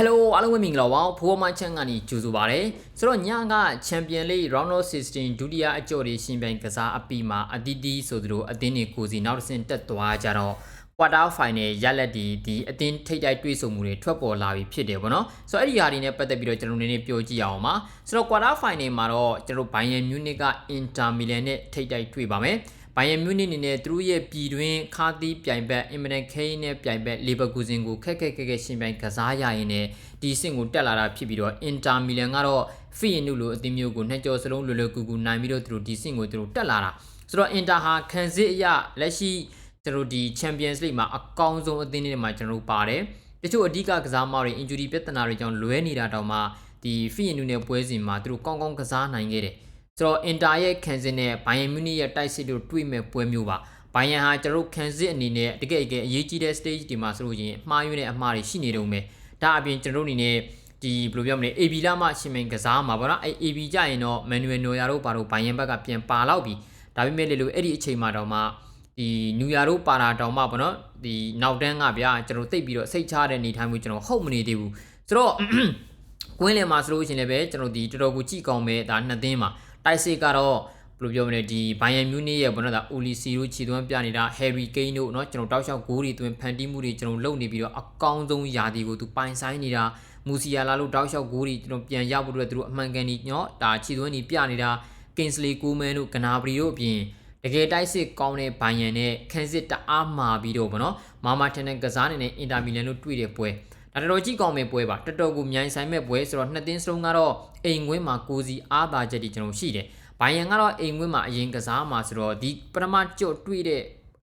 Hello အားလုံးပဲမင်္ဂလာပါဖိုးမချန်ကနေကြိုဆိုပါရစေဆိုတော့ညက Champion League Round of 16ဒုတိယအကြော်တွေရှင်ပြိုင်ကစားအပြီးမှာအတီးတီးဆိုသလိုအသင်းတွေကိုစီနောက်တစ်ဆင့်တက်သွားကြတော့ quarter final ရလက်ဒီဒီအသင်းထိပ်တိုက်တွေ့ဆုံမှုတွေထွက်ပေါ်လာပြီဖြစ်တယ်ဗောနော်ဆိုတော့အဲ့ဒီဟာတွေနဲ့ပတ်သက်ပြီးတော့ကျွန်တော်နည်းနည်းပြောကြည့်အောင်ပါဆိုတော့ quarter final မှာတော့ကျွန်တော် Bayern Munich က Inter Milan နဲ့ထိပ်တိုက်တွေ့ပါမယ် ဘိုင်ယန်မြူးနစ်အနေနဲ့သူတို့ရဲ့ပြည်တွင်းခါသီးပြိုင်ဘက်အင်မနက်ခိန်းနဲ့ပြိုင်ဘက်လီဗာပူးဇင်ကိုခက်ခက်ခက်ခက်ရှင်ပြိုင်ကစားရရင်လည်းဒီစင်ကိုတက်လာတာဖြစ်ပြီးတော့အင်တာမီလန်ကတော့ဖီယန်နုလိုအသင်းမျိုးကိုနှစ်ကျော်စလုံးလွယ်လွယ်ကူကူနိုင်ပြီးတော့သူတို့ဒီစင်ကိုသူတို့တက်လာတာဆိုတော့အင်တာဟာခံစစ်အရလက်ရှိကျွန်တော်ဒီ Champions League မှာအကောင်းဆုံးအသင်းတွေမှာကျွန်တော်ပါတယ်တချို့အဓိကကစားမတွေ injury ပြဿနာတွေကြောင့်လွဲနေတာတောင်မှဒီဖီယန်နုနဲ့ပွဲစဉ်မှာသူတို့ကောင်းကောင်းကစားနိုင်ခဲ့တယ် ဆိုတော့အင်တာရဲ့ခံစစ်နဲ့ဘိုင်ယန်မြူးနစ်ရဲ့တိုက်စစ်တို့တွေ့မဲ့ပွဲမျိုးပါဘိုင်ယန်ဟာကျွန်တော်ခံစစ်အနေနဲ့တကယ်တကယ်အရေးကြီးတဲ့ stage ဒီမှာဆိုလို့ရင်မှားယွင်းတဲ့အမှားတွေရှိနေတုံးပဲဒါအပြင်ကျွန်တော်အနေနဲ့ဒီဘယ်လိုပြောမလဲ AB လာမှရှင်မင်ကစားမှာပေါ့နော်အဲ AB ကြရင်တော့ Manuel Neuer တို့ဘာလို့ဘိုင်ယန်ဘက်ကပြန်ပါလောက်ပြီဒါပေမဲ့လေလို့အဲ့ဒီအချိန်မှာတော့မှဒီနူယာတို့ပါတာတောင်မှပေါ့နော်ဒီနောက်တန်းကဗျာကျွန်တော်တိတ်ပြီးတော့စိတ်ချတဲ့နေထိုင်မှုကျွန်တော်ဟုတ်မနေသေးဘူးဆိုတော့ကွင်းလယ်မှာဆိုလို့ရှိရင်လည်းပဲကျွန်တော်ဒီတော်တော်ကိုကြည့်ကောင်းပဲဒါနှစ်သင်းမှာ တိုက်စစ်ကတော့ဘယ်လိုပြောမလဲဒီဘိုင်ယန်မြူးနစ်ရဲ့ဘောနော်ဒါအိုလီစီတို့ခြေသွမ်းပြနေတာဟယ်ရီကိန်းတို့เนาะကျွန်တော်တောက်လျှောက်ဂိုးတွေသွင်းဖန်တီးမှုတွေကျွန်တော်လုပ်နေပြီးတော့အကောင်းဆုံးယာတီကိုသူပိုင်ဆိုင်နေတာမူစီယာလာလို့တောက်လျှောက်ဂိုးတွေကျွန်တော်ပြန်ရဖို့အတွက်သူတို့အမှန်ကန်ကြီးเนาะဒါခြေသွမ်းတွေပြနေတာကင်စလီကူမန်တို့ဂနာဘရီတို့အပြင်တကယ်တိုက်စစ်ကောင်းတဲ့ဘိုင်ယန်နဲ့ခန်းစစ်တအားမာပြီးတော့ဗောနော်မာမာထန်တဲ့ကစားနေတဲ့အင်တာမီလန်တို့တွေ့တဲ့ပွဲ ဒါတော်တော်ကြည့်ကောင်းမဲ့ပွဲပါတော်တော်ကိုမြိုင်ဆိုင်မဲ့ပွဲဆိုတော့နှစ်သင်းစလုံးကတော့အိမ်ကွင်းမှာကိုစီအားသာချက်တွေကျွန်တော်ရှိတယ်ဘိုင်ယန်ကတော့အိမ်ကွင်းမှာအရင်ကစားမှာဆိုတော့ဒီပထမကြော့တွေ့တဲ့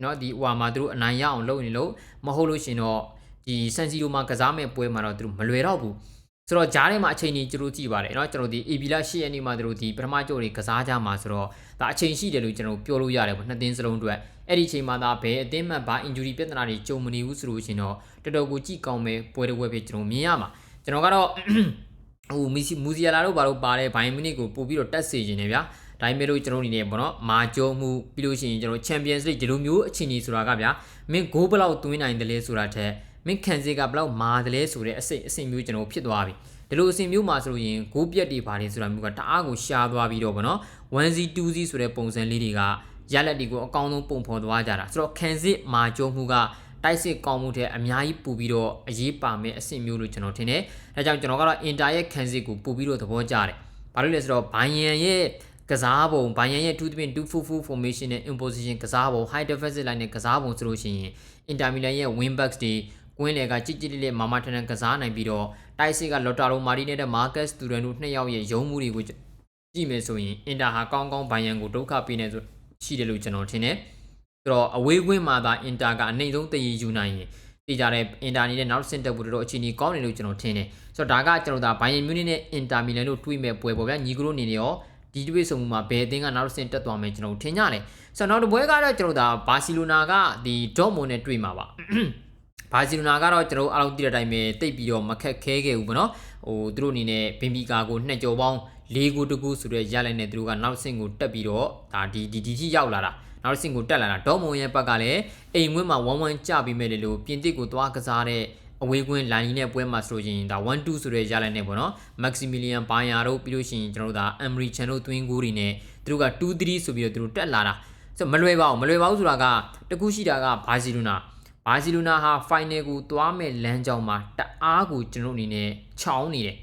เนาะဒီဟွာမှာသူတို့အနိုင်ရအောင်လုပ်နေလို့မဟုတ်လို့ရှင်တော့ဒီဆန်စီလိုမှာကစားမဲ့ပွဲမှာတော့သူတို့မလွယ်တော့ဘူး ဆိုတော့ဂျားထဲမှာအချိန်ကြီးကျတို့ကြည့်ပါတယ်เนาะကျွန်တော်ဒီ AB လာ10ရက်နေ့မှာတို့ဒီပထမကြော့တွေကစားကြမှာဆိုတော့ဒါအချိန်ရှိတယ်လို့ကျွန်တော်ပြောလို့ရတယ်ပေါ့နှစ်သင်းစလုံးအတွက်အဲ့ဒီအချိန်မှာဒါဘယ်အသင်းမှဘာ injury ပြဿနာတွေကြုံမနေဘူးဆိုလို့ရှင်တော့တော်တော်ကိုကြည့်ကောင်းမဲ့ပွဲတစ်ပွဲပဲကျွန်တော်မြင်ရမှာကျွန်တော်ကတော့ဟိုမီစီမူစီယာလာတို့ဘာလို့ပါလဲဘိုင်မီနစ်ကိုပို့ပြီးတော့တက်စေခြင်းနေဗျာဒါပေမဲ့လို့ကျွန်တော်အနေနဲ့ပေါ့နော်မာကြုံမှုပြီးလို့ရှိရင်ကျွန်တော် Champions League ဒီလိုမျိုးအခြေအနေဆိုတာကဗျာမင်းဂိုးဘလောက်သွင်းနိုင်တယ်လဲဆိုတာထက် မင်းခံစေကဘလောက်မာတယ်လဲဆိုတဲ့အစိတ်အစိတ်မျိုးကျွန်တော်ဖြစ်သွားပြီဒီလိုအစဉ်မျိုးမှာဆိုလို့ရင်ဂိုးပြက်တွေပါတယ်ဆိုတာမျိုးကတအားကိုရှားသွားပြီးတော့ဗောနော် 1C 2C ဆိုတဲ့ပုံစံလေးတွေကရလက်တွေကိုအကောင်းဆုံးပုံဖော်သွားကြတာဆိုတော့ခံစစ်မာကြုံမှုကတိုက်စစ်ကောင်းမှုတဲ့အများကြီးပူပြီးတော့အရေးပါမယ်အဆင့်မျိုးလို့ကျွန်တော်ထင်တယ်။ဒါကြောင့်ကျွန်တော်ကတော့ Inter ရဲ့ခံစစ်ကိုပူပြီးတော့သဘောကျတယ်။ဘာလို့လဲဆိုတော့ဘိုင်ယန်ရဲ့ကစားပုံဘိုင်ယန်ရဲ့2-3 2-4-4 formation နဲ့ imposition ကစားပုံ high defensive line နဲ့ကစားပုံဆိုလို့ရှိရင် Inter Milan ရဲ့ wing backs တွေ ကွင်းလေကကြစ်ကြစ်လေးလေးမာမာထန်ထန်ကစားနိုင်ပြီးတော့တိုက်စစ်ကလော်တာရိုမာရီနဲ့မာကတ်စတူရန်တို့နှစ်ယောက်ရဲ့ရုံးမှုတွေကိုကြည့်မယ်ဆိုရင်အင်တာဟာကောင်းကောင်းဘိုင်ယန်ကိုဒုက္ခပေးနေဆိုရှိတယ်လို့ကျွန်တော်ထင်တယ်ဆိုတော့အဝေးကွင်းမှာသာအင်တာကအနှိမ့်ဆုံးတည်ယူနိုင်ရင်တည်ကြတဲ့အင်တာနေတဲ့နောက်ဆင့်တက်ဖို့တော့အခြေအနေကောင်းတယ်လို့ကျွန်တော်ထင်တယ်ဆိုတော့ဒါကကျွန်တော်ဒါဘိုင်ယန်မြူးနစ်နဲ့အင်တာမီလန်တို့တွေ့မဲ့ပွဲပေါ့ဗျာညီကတို့အနေနဲ့ရောဒီတွေ့ဆုံမှုမှာဘယ်အသင်းကနောက်ဆင့်တက်သွားမယ်ကျွန်တော်ထင်ကြတယ်ဆိုတော့နောက်တစ်ပွဲကတော့ကျွန်တော်ဒါဘာစီလိုနာကဒီဒေါ့မွန်နဲ့တွေ့မှာပါ ဘာစီလိုနာကတော့ကျွန်တော်အားလုံးသိတဲ့အတိုင်းပဲတိတ်ပြီးတော့မခက်ခဲခဲ့ဘူးပေါ့နော်ဟိုသူတို့အနေနဲ့ဘင်ဘီကာကိုနှစ်ကြော်ပေါင်း၄ခုတကူဆိုတဲ့ရလိုက်နဲ့သူတို့ကနောက်ဆင့်ကိုတက်ပြီးတော့ဒါဒီဒီဒီထိရောက်လာတာနောက်ဆင့်ကိုတက်လာတာဒေါ်မွန်ရဲ့ဘက်ကလည်းအိမ်ဝင်းမှာဝမ်းဝမ်းကြပြီးမဲ့လေလို့ပြင်တစ်ကိုသွားကစားတဲ့အဝေးကွင်းလိုင်းနဲ့ပွဲမှာဆိုရင်ဒါ1 2ဆိုတဲ့ရလိုက်နဲ့ပေါ့နော်မက်ဆီမီလီယန်ဘိုင်ယာတို့ပြီးလို့ရှိရင်ကျွန်တော်တို့ဒါအမ်ရီချန်တို့တွင်းကိုတွေနဲ့သူတို့က2 3ဆိုပြီးတော့သူတို့တက်လာတာဆိုမလွယ်ပါဘူးမလွယ်ပါဘူးဆိုတာကတကူရှိတာကဘာစီလိုနာ ဘာစီလိုနာဟာဖိုင်နယ်ကိုသွားမဲ့လမ်းကြောင်းမှာတအားကိုကျွန်တော်အနေနဲ့ခြောင်းနေတယ်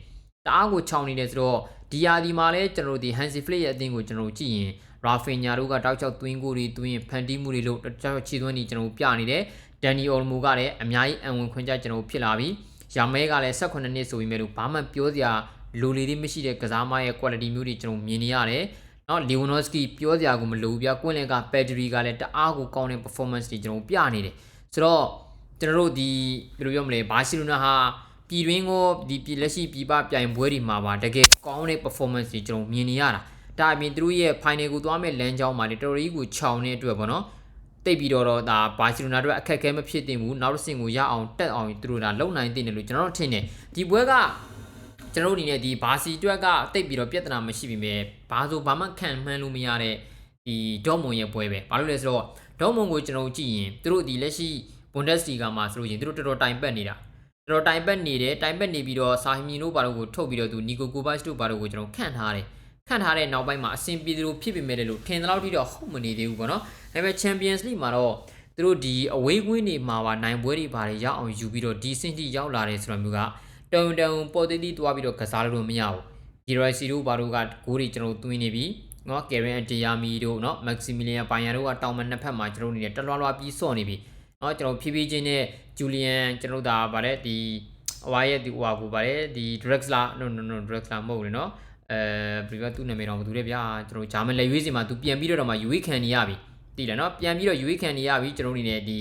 တအားကိုခြောင်းနေတယ်ဆိုတော့ဒီယာဒီမှာလည်းကျွန်တော်တို့ဒီဟန်စီဖလစ်ရဲ့အသင်းကိုကျွန်တော်တို့ကြည့်ရင်ရာဖင်ညာတို့ကတောက်ချောက်သွင်းကိုတွေသွင်းဖန်တီးမှုတွေလို့တောက်ချောက်ခြေသွင်းနေကျွန်တော်တို့ပြနေတယ်ဒန်နီအော်လမိုကလည်းအများကြီးအံဝင်ခွင့်ကြကျွန်တော်တို့ဖြစ်လာပြီယာမဲကလည်း18နှစ်ဆိုပြီးမဲ့လို့ဘာမှပြောစရာလိုလေလေးမရှိတဲ့ကစားမရဲ့ quality မျိုးတွေကျွန်တော်မြင်နေရတယ်နော်လီဝနိုစကီပြောစရာကိုမလိုဘူးပြကွင်းလင်ကပက်ဒရီကလည်းတအားကိုကောင်းတဲ့ performance တွေကျွန်တော်ပြနေတယ် ဆိုတော့ကျွန်တော်တို့ဒီဘယ်လိုပြောမလဲဘာစီလိုနာဟာပြည်တွင်းကိုဒီပြည်လက်ရှိပြည်ပပြိုင်ပွဲတွေမှာပါတကယ်ကောင်းတဲ့ performance တွေကျွန်တော်မြင်နေရတာဒါအပြင်သူတို့ရဲ့ final ကိုသွားမဲ့လမ်းကြောင်းမှာလေတော်တော်ကြီးကိုခြောင်တဲ့အတွက်ပေါ့နော်တိတ်ပြီးတော့တော့ဒါဘာစီလိုနာတို့အခက်အခဲမဖြစ်သင့်ဘူးနောက်တစ်ဆင့်ကိုရအောင်တက်အောင်သူတို့ဒါလုံနိုင်သင့်တယ်လို့ကျွန်တော်တို့ထင်တယ်ဒီပွဲကကျွန်တော်တို့အနေနဲ့ဒီဘာစီအတွက်ကတိတ်ပြီးတော့ပြဿနာမရှိပြီမဲ့ဘာဆိုဘာမှခံမှန်းလို့မရတဲ့ ဒီဒေါမွန်ရဲ့ပွဲပဲဘာလို့လဲဆိုတော့ဒေါမွန်ကိုကျွန်တော်ကြည့်ရင်သူတို့ဒီလက်ရှိဘွန်ဒက်စတီဂါမှာဆိုလို့ရင်သူတို့တော်တော်တိုင်ပတ်နေတာကျွန်တော်တိုင်ပတ်နေတယ်တိုင်ပတ်နေပြီးတော့စာဟီမီတို့ဘာလို့ကိုထုတ်ပြီးတော့သူနီကိုကိုဘတ်တို့ဘာလို့ကိုကျွန်တော်ခန့်ထားတယ်ခန့်ထားတဲ့နောက်ပိုင်းမှာအဆင်ပြေသလိုဖြစ်ပေမဲ့လို့ထင်သလောက်ထိတော့ဟုတ်မနေသေးဘူးပေါ့နော်ဒါပေမဲ့ Champions League မှာတော့သူတို့ဒီအဝေးကွင်းတွေမှာပါနိုင်ပွဲတွေဘာတွေရအောင်ယူပြီးတော့ဒီစင်တီရောက်လာတယ်ဆိုတော့မျိုးကတုံတုံပေါ်သေးသေးတွားပြီးတော့ကစားလို့မရဘူးဒီရိုက်စီတို့ဘာတို့ကဂိုးတွေကျွန်တော်သွင်းနေပြီ နော်ကယ်ရန်အတီယာမီတို့နော်မက်ဆီမီလီယန်ပိုင်ယာတို့ကတောင်မနှစ်ဖက်မှာကျွန်တော်အနေနဲ့တလွားလွားပြီးစော့နေပြီနော်ကျွန်တော်ဖြည်းဖြည်းချင်းနဲ့ဂျူလီယန်ကျွန်တော်ဒါဗါတဲ့ဒီဟွာရဲ့ဒီဟွာကိုဗါတဲ့ဒီ Drexler no no no Drexler မဟုတ်ဘူးလေနော်အဲဘယ်ကသူ့နာမည်တော့မသူတဲ့ဗျာကျွန်တော်ဂျာမန်လက်ရွေးစီမှာသူပြန်ပြီးတော့မှယူဝေးခံနေရပြီတည်တယ်နော်ပြန်ပြီးတော့ယူဝေးခံနေရပြီကျွန်တော်အနေနဲ့ဒီ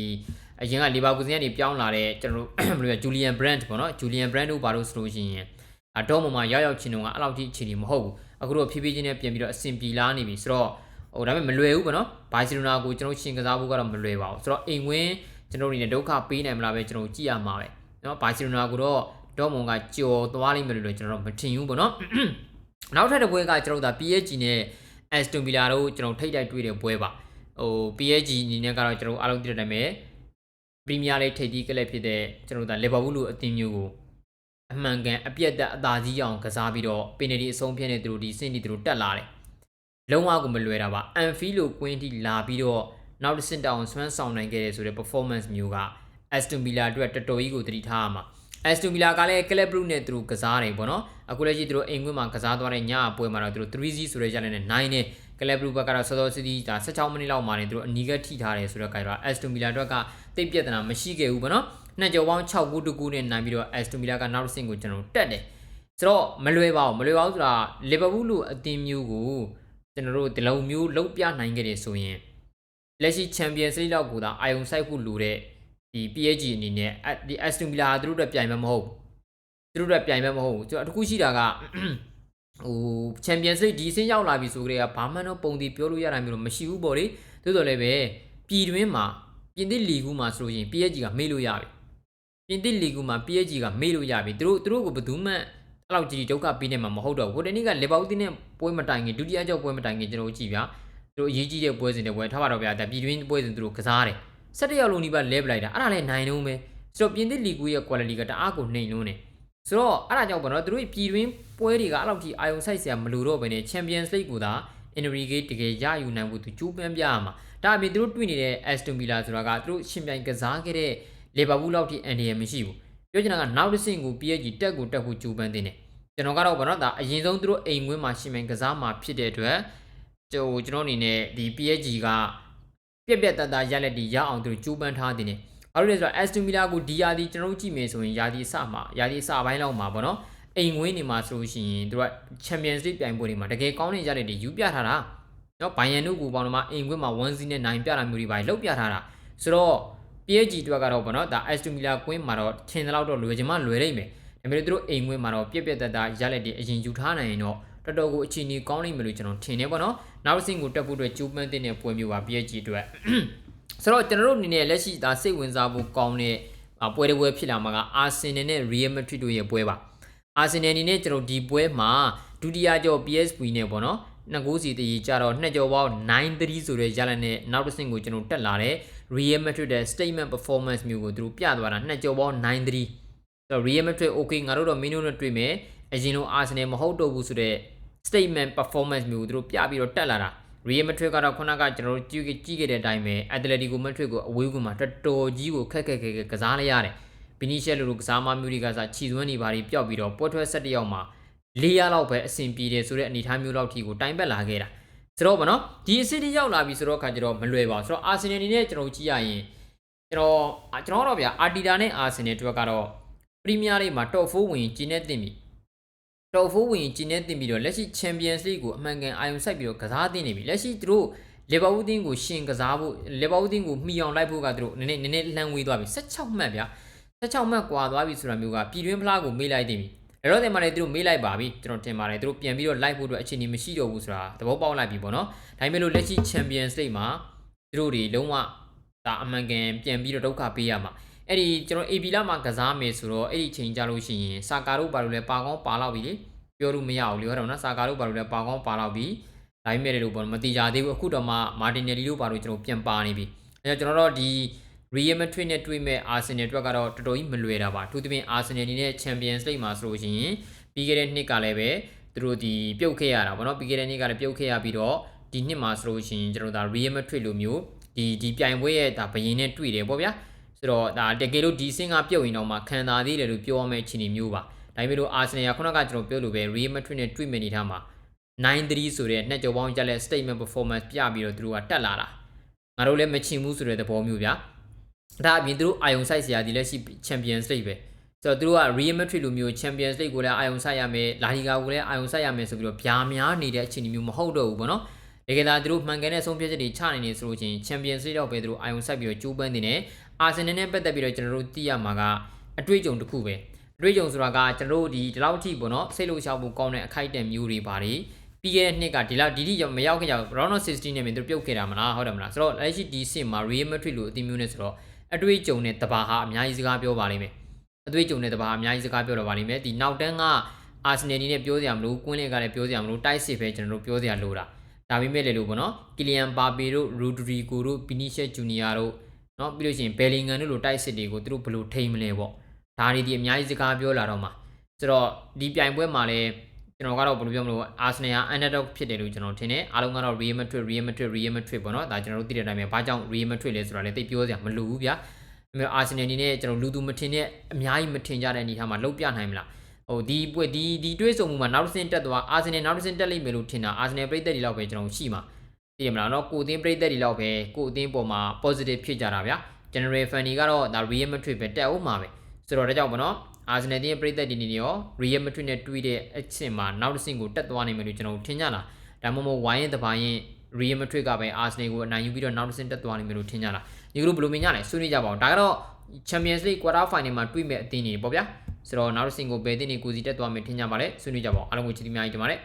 အရင်ကလီဗာပူးစင်ကနေပြောင်းလာတဲ့ကျွန်တော်ဘယ်လိုလဲဂျူလီယန်ဘရန့်ပေါ့နော်ဂျူလီယန်ဘရန့်တို့ဘာလို့ဆိုလို့ရှိရင်အတော့မှမရောက်ရောက်ချင်းတော့အဲ့လောက်ထိအခြေအနေမဟုတ်ဘူး အခုတော့ဖြည်းဖြည်းချင်းနဲ့ပြန်ပြီးတော့အဆင်ပြေလာနေပြီဆိုတော့ဟိုဒါပေမဲ့မလွယ်ဘူးပေါ့နော်ဘိုင်စီလိုနာကိုကျွန်တော်ရှင်ကစားဖို့ကတော့မလွယ်ပါဘူးဆိုတော့အိမ်ဝင်းကျွန်တော်အနေနဲ့ဒုက္ခပေးနိုင်မလားပဲကျွန်တော်ကြည့်ရမှာပဲနော်ဘိုင်စီလိုနာကိုတော့ဒေါ်မွန်ကကြော်သွားလိမ့်မယ်လို့လည်းကျွန်တော်မထင်ဘူးပေါ့နော်နောက်ထပ်တစ်ပွဲကကျွန်တော်ဒါ PSG နဲ့ Aston Villa တို့ကျွန်တော်ထိတ်တိုက်တွေ့တဲ့ပွဲပါဟို PSG အနေနဲ့ကတော့ကျွန်တော်အားလုံးသိတဲ့အတိုင်းပဲပရီးမီးယားလိထိပ်သီးကလပ်ဖြစ်တဲ့ကျွန်တော်ဒါလီဗာပူးလိုအသင်းမျိုးကို အမှန်ကန်အပြတ်သက်အသာကြီးအောင်ကစားပြီးတော့ပင်နယ်ဒီအဆုံးဖြတ်နေသူတို့ဒီစင်ဒီသူတို့တက်လာတယ်လုံးဝကိုမလွယ်တာပါအန်ဖီလိုကွင်းထိလာပြီးတော့နောက်တစ်ဆင့်တောင်ဆွမ်းဆောင်နိုင်ခဲ့တဲ့ဆိုတဲ့ performance မျိုးက Aston Villa အတွက်တော်တော်ကြီးကိုသတိထားရမှာ Aston Villa ကလည်း Club Brugge နဲ့သူတို့ကစားတယ်ပေါ့နော်အခုလက်ရှိသူတို့အိမ်ကွင်းမှာကစားသွားတဲ့ညအပွဲမှာတော့သူတို့3-0ဆိုတဲ့ရလနဲ့9နဲ့ Club Brugge ဘက်ကတော့စောစောစီးစီးဒါ16မိနစ်လောက်မှာနေသူတို့အနီးကထိထားတယ်ဆိုတော့ကြိုက်တော့ Aston Villa အတွက်ကတိတ်ပြဿနာမရှိခဲ့ဘူးပေါ့နော် နှစ်ကြော်ပေါင်း6ခုတကူနဲ့နိုင်ပြီးတော့ Aston Villa ကနောက်တစ်ဆင့်ကိုကျွန်တော်တက်တယ်ဆိုတော့မလွယ်ပါဘူးမလွယ်ပါဘူးဆိုတာ Liverpool လိုအသင်းမျိုးကိုကျွန်တော်တို့ဒီလိုမျိုးလုံးပြနိုင်ခဲ့တယ်ဆိုရင်လက်ရှိ Champions League လောက်ကိုသာအာယုံစိုက်ဖို့လိုတဲ့ဒီ PSG အနေနဲ့ဒီ Aston Villa သူတို့အတွက်ပြိုင်မှာမဟုတ်ဘူးသူတို့အတွက်ပြိုင်မှာမဟုတ်ဘူးကျွန်တော်တခုရှိတာကဟို Champions League ဒီအဆင့်ရောက်လာပြီဆိုကြတဲ့ကဘာမှတော့ပုံတီပြောလို့ရတာမျိုးတော့မရှိဘူးပေါ့လေသို့တော်လည်းပဲပြည်တွင်းမှာပြင်သစ်လီဂူမှာဆိုလို့ရှိရင် PSG ကမေ့လို့ရပြီ ပြင်သစ်လီဂူမှာ PSG ကမေ့လို့ရပြီသူတို့သူတို့ကိုဘယ်သူမှအဲ့လောက်ကြီးဒုက္ခပေးနေမှာမဟုတ်တော့ဘူးဟိုတနေ့ကလေဘောက်တင်းနဲ့ပွဲမတိုင်ခင်ဒုတိယကြောက်ပွဲမတိုင်ခင်ကျွန်တော်ကြည့်ဗျာသူတို့အရေးကြီးတဲ့ပွဲစဉ်တွေပွဲထားပါတော့ဗျာဒါပြည်တွင်းပွဲစဉ်သူတို့ကစားတယ်17ရောက်လုံးဒီပါလဲပလိုက်တာအဲ့ဒါလည်းနိုင်လုံးပဲဆိုတော့ပြင်သစ်လီဂူရဲ့ quality ကတအားကိုနှိမ်လုံးနေဆိုတော့အဲ့ဒါကြောင့်ပေါ့နော်သူတို့ပြည်တွင်းပွဲတွေကအဲ့လောက်ကြီးအာယုံဆိုင်စရာမလိုတော့ဘဲနဲ့ Champions League ကိုသာ Enrique တကယ်ရယူနိုင်ဖို့သူကြိုးပမ်းပြရမှာဒါအပြင်သူတို့တွေ့နေတဲ့ Aston Villa ဆိုတာကသူတို့ရှင်ပြိုင်ကစားခဲ့တဲ့ Liverpool လောက်ထိအန်ဒီရမရှိဘူးပြောချင်တာကနောက်တစ်ဆင့်ကို PSG တက်ကိုတက်ဖို့ကြိုးပမ်းတင်တယ်ကျွန်တော်ကတော့ဗောနော်ဒါအရင်ဆုံးသူတို့အိမ်ကွင်းမှာရှင်ပြိုင်ကစားမှာဖြစ်တဲ့အတွက်ဟိုကျွန်တော်အနေနဲ့ဒီ PSG ကပြက်ပြက်တတ်တာရက်လက်တီရအောင်သူတို့ကြိုးပမ်းထားတင်တယ်ဘာလို့လဲဆိုတော့ Aston Villa ကိုဒီယာဒီကျွန်တော်ကြည့်မယ်ဆိုရင်ယာဒီစမှာယာဒီစပိုင်းလောက်မှာဗောနော်အိမ်ဝင်းနေမှာဆိုလို့ရှိရင်တို့က Champions League ပြိုင်ပွဲတွေမှာတကယ်ကောင်းတဲ့ရတဲ့တွေယူပြထားတာနော်ဘိုင်ယန်တို့ကိုပေါင်းတော့မှအိမ်ခွင်းမှာ1 0နဲ့9ပြတာမျိုးတွေပါလောက်ပြထားတာဆိုတော့ PSG အတွက်ကတော့ဗောနော်ဒါ Aston Villa ကွင်းမှာတော့ထင်သလောက်တော့လွယ်ချင်မှလွယ်နိုင်မယ်ဒါပေမဲ့သူတို့အိမ်ခွင်းမှာတော့ပြက်ပြက်တက်တာရလက်တွေအရင်ယူထားနိုင်ရင်တော့တော်တော်ကိုအခြေအနေကောင်းနိုင်မယ်လို့ကျွန်တော်ထင်နေဗောနော်နောက်တစ်ဆင့်ကိုတက်ဖို့အတွက်ကြိုးပမ်းတဲ့ပွဲမျိုးပါ PSG အတွက်ဆိုတော့ကျွန်တော်တို့အနေနဲ့လက်ရှိဒါစိတ်ဝင်စားဖို့ကောင်းတဲ့ပွဲတစ်ပွဲဖြစ်လာမှာက Arsenal နဲ့ Real Madrid တို့ရဲ့ပွဲပါအာဆင်နယ်အနေနဲ့ကျွန်တော်ဒီပွဲမှာဒုတိယကြော PSV နဲ့ပေါ့နော်နှစ်ကိုးစီတည်ကြတော့နှစ်ကြောပေါင်း9-3ဆိုတဲ့ရလနဲ့နောက်တစ်ဆင့်ကိုကျွန်တော်တက်လာတဲ့ Real Madrid ရဲ့ statement performance မျိုးကိုသူတို့ပြသွားတာနှစ်ကြောပေါင်း9-3ဆိုတော့ Real Madrid okay ငါတို့တော့မင်းတို့နဲ့တွေ့မယ်အရင်တော့ Arsenal မဟုတ်တော့ဘူးဆိုတဲ့ statement performance မျိုးကိုသူတို့ပြပြီးတော့တက်လာတာ Real Madrid ကတော့ခုနကကျွန်တော်တို့ကြည့်ကြည့်ခဲ့တဲ့အတိုင်းပဲ Atletico Madrid ကိုအဝေးကူမှာတော်တော်ကြီးကိုခက်ခက်ခဲခဲကစားလိုက်ရတယ်ဘီနီရှယ်လိုလိုကစားမမျိုးတွေကစားခြီသွန်းနေပါပြီးပျောက်ပြီးတော့ပွဲထွက်၁၁ရောက်မှာ၄ရလောက်ပဲအဆင်ပြေတယ်ဆိုတဲ့အနေအထားမျိုးလောက်ထိကိုတိုင်ပတ်လာခဲ့တာ ဆိုတော့ဗောနော်ဒီအစီအတီရောက်လာပြီဆိုတော့ခါကျတော့မလွယ်ပါဘူးဆိုတော့အာဆင်နယ်အနေနဲ့ကျွန်တော်ကြည့်ရရင်ကျွန်တော်ကျွန်တော်တော့ဗျာအာတီတာနဲ့အာဆင်နယ်တို့ကတော့ပရီးမီးယားလိမှာ top 4ဝင်ကျင်းနေတင်ပြီ top 4ဝင်ကျင်းနေတင်ပြီးတော့လက်ရှိ Champions League ကိုအမှန်ကန်အာရုံစိုက်ပြီးတော့ကစားတင်နေပြီလက်ရှိသူတို့လီဗာပူးတင်းကိုရှင်ကစားဖို့လီဗာပူးတင်းကိုမှီအောင်လိုက်ဖို့ကသူတို့နည်းနည်းနည်းနည်းလှမ်းဝေးသွားပြီ16မှတ်ဗျာ16မှတ်ကွာသွားပြီဆိုတာမျိုးကပြည်တွင်းဖလားကိုမေးလိုက်တင်ပြီ အဲ့တော့တင်မှာလည်းသူတို့မေးလိုက်ပါပြီကျွန်တော်တင်ပါတယ်သူတို့ပြန်ပြီးတော့ live ဖို့အတွက်အခြေအနေမရှိတော့ဘူးဆိုတာသဘောပေါက်လိုက်ပြီပေါ့နော်ဒါပေမဲ့လို့လက်ရှိ Champions League မှာသူတို့တွေလုံးဝဒါအမှန်ကန်ပြန်ပြီးတော့ဒုက္ခပေးရမှာအဲ့ဒီကျွန်တော် AB လာမှာကစားမယ်ဆိုတော့အဲ့ဒီချိန်ကြလို့ရှိရင်စာကာတို့ဘာလို့လဲပါကောင်းပါလောက်ပြီလေပြောလို့မရဘူးလေဟုတ်တယ်နော်စာကာတို့ဘာလို့လဲပါကောင်းပါလောက်ပြီဒါပေမဲ့လည်းလို့ပေါ့မတိကြသေးဘူးအခုတော့မှမာတင်နယ်လီတို့ဘာလို့ကျွန်တော်ပြန်ပါနေပြီအဲ့တော့ကျွန်တော်တို့ဒီ Real Madrid နဲ့တွေ့မဲ့ Arsenal အတွက်ကတော့တော်တော်ကြီးမလွယ်တာပါအထူးသဖြင့် Arsenal အနေနဲ့ Champions League မှာဆိုလို့ရှိရင်ပြီးခဲ့တဲ့နှစ်ကလည်းပဲသူတို့ဒီပြုတ်ခဲ့ရတာဗောနော်ပြီးခဲ့တဲ့နှစ်ကလည်းပြုတ်ခဲ့ရပြီးတော့ဒီနှစ်မှာဆိုလို့ရှိရင်ကျွန်တော်တို့ဒါ Real Madrid လိုမျိုးဒီဒီပြိုင်ပွဲရဲ့ဒါဘရင်နဲ့တွေ့တယ်ပေါ့ဗျာဆိုတော့ဒါတကယ်လို့ဒီစင်ကပြုတ်ရင်တော့မှခံသာသေးတယ်လို့ပြောရမယ့်အခြေအနေမျိုးပါဒါပေမဲ့လို့ Arsenal ကခုနကကျွန်တော်ပြောလို့ပဲ Real Madrid နဲ့တွေ့မဲ့နေထားမှာ9-3ဆိုတဲ့နှစ်ကြော်ပေါင်းရက်လက် statement performance ပြပြီးတော့သူတို့ကတက်လာတာငါတို့လည်းမချင်ဘူးဆိုတဲ့သဘောမျိုးဗျာ ဒါအပြင်သူတို့အာယုံဆိုင်စရာဒီလက်ရှိ Champions League ပဲဆိုတော့သူတို့က Real Madrid လိုမျိုး Champions League ကိုလည်းအာယုံဆိုင်ရမယ်လာလီဂါကိုလည်းအာယုံဆိုင်ရမယ်ဆိုပြီးတော့ဗျာများနေတဲ့အခြေအနေမျိုးမဟုတ်တော့ဘူးပေါ့နော်တကယ်ဒါသူတို့မှန်ကန်တဲ့ဆုံးဖြတ်ချက်တွေချနိုင်နေဆိုလို့ချင်း Champions League တော့ပဲသူတို့အာယုံဆိုင်ပြီးတော့ကြိုးပမ်းနေတယ်အာဆင်နယ်နဲ့ပတ်သက်ပြီးတော့ကျွန်တော်တို့သိရမှာကအတွေ့အကြုံတစ်ခုပဲအတွေ့အကြုံဆိုတာကကျွန်တော်တို့ဒီဒီလောက်အထိပေါ့နော်စိတ်လို့ရှောက်ဖို့ကောင်းတဲ့အခိုက်အတန့်မျိုးတွေပါတယ်ပြီးခဲ့တဲ့နှစ်ကဒီလောက်ဒီဒီမရောက်ခင်ကြောင် round of 16နဲ့မင်းတို့ပြုတ်ခဲ့တာမလားဟုတ်တယ်မလားဆိုတော့လက်ရှိဒီစင်မှာ Real Madrid လို့အသင်းမျိုးနဲ့ဆိုတော့ အတွေ့အကြုံနဲ့တဘာဟာအများကြီးစကားပြောပါလိမ့်မယ်အတွေ့အကြုံနဲ့တဘာဟာအများကြီးစကားပြောတော့ပါလိမ့်မယ်ဒီနောက်တန်းကအာဆင်နယ်ဒီနဲ့ပြောစရာမလိုကွင်းလက်ကလည်းပြောစရာမလိုတိုက်စစ်ပဲကျွန်တော်တို့ပြောစရာလိုတာဒါပေမဲ့လည်းလို့ပေါ့နော်ကီလီယန်ပါပေတို့ရူဒရီကိုတို့ဗီနီရှက်ဂျူနီယာတို့နော်ပြီးလို့ရှိရင်ဘယ်လင်ဂန်တို့လိုတိုက်စစ်တွေကိုသူတို့ဘယ်လိုထိမလဲပေါ့ဒါတွေဒီအများကြီးစကားပြောလာတော့မှာဆိုတော့ဒီပြိုင်ပွဲမှာလည်း ကျွန်တော်ကတော့ဘယ်လိုပြောမလို့အာဆင်နယ်က underdog ဖြစ်တယ်လို့ကျွန်တော်ထင်တယ်အားလုံးကတော့ Real Madrid Real Madrid Real Madrid ပေါ့နော်ဒါကျွန်တော်တို့သိတဲ့အတိုင်းပဲဘာကြောင့် Real Madrid လဲဆိုတာလည်းသိပြောစရာမလိုဘူးဗျာအမေအာဆင်နယ်အနေနဲ့ကျွန်တော်လူသူမထင်တဲ့အများကြီးမထင်ကြတဲ့အနေထားမှာလုံးပြနိုင်မလားဟိုဒီပွဲဒီဒီတွေးဆုံမှုမှာနောက်တစ်ဆင့်တက်သွားအာဆင်နယ်နောက်တစ်ဆင့်တက်လိမ့်မယ်လို့ထင်တာအာဆင်နယ်ပြည်သက်တွေလောက်ပဲကျွန်တော်ရှိမှာသိရမလားเนาะကိုအသင်းပြည်သက်တွေလောက်ပဲကိုအသင်းပေါ်မှာ positive ဖြစ်ကြတာဗျာ general fan တွေကတော့ဒါ Real Madrid ပဲတက်အောင်မှာပဲဆိုတော့ဒါကြောင့်ပေါ့နော် အာဆင်နယ်တင်းရဲ့ပြည်သက်ဒီနေနေရော Real Madrid နဲ့တွေ့တဲ့အချင်းမှာနောက်တစ်ဆင့်ကိုတက်သွားနိုင်မယ်လို့ကျွန်တော်ထင်ကြလားဒါမှမဟုတ်ဝိုင်းရဲ့တပိုင်းရင် Real Madrid ကပဲ Arsenal ကိုအနိုင်ယူပြီးတော့နောက်တစ်ဆင့်တက်သွားနိုင်မယ်လို့ထင်ကြလားဒီကလိုဘယ်လိုမြင်ကြလဲဆွေးနွေးကြပါဦးဒါကတော့ Champions League quarter final မှာတွေ့မဲ့အသင်းတွေပေါ့ဗျာဆိုတော့နောက်တစ်ဆင့်ကိုဘယ်အသင်းတွေကိုစီတက်သွားမယ်ထင်ကြပါလဲဆွေးနွေးကြပါဦးအားလုံးကိုချစ်တီးများကြီးတင်ပါတယ်